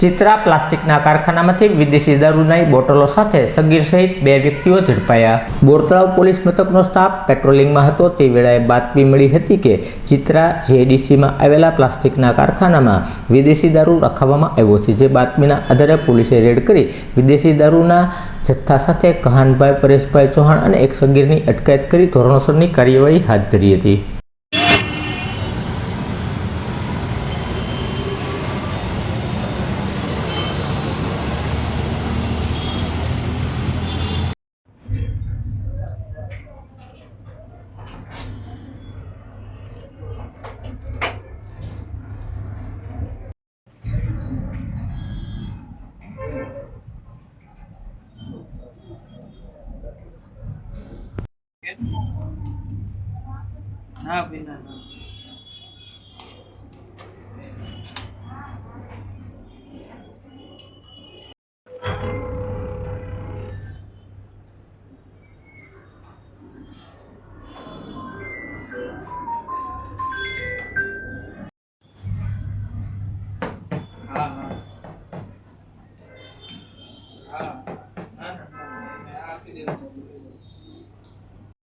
ચિત્રા પ્લાસ્ટિકના કારખાનામાંથી વિદેશી દારૂની બોટલો સાથે સગીર સહિત બે વ્યક્તિઓ ઝડપાયા. બોરતળાવ પોલીસ મથકનો સ્ટાફ પેટ્રોલિંગમાં હતો. તે વેળાએ બાતમી મળી હતી કે ચિત્રા જેડીસીમાં આવેલા પ્લાસ્ટિકના કારખાનામાં વિદેશી દારૂ રખાવવામાં આવ્યો છે. જે બાતમીના આધારે પોલીસે રેડ કરી વિદેશી દારૂના જથ્થા સાથે કહાનભાઈ પરેશભાઈ ચૌહાણ અને એક સગીરની અટકાયત કરી ધોરણસરની કાર્યવાહી હાથ ધરી હતી. હા ભાઈ ના ના હા હા હા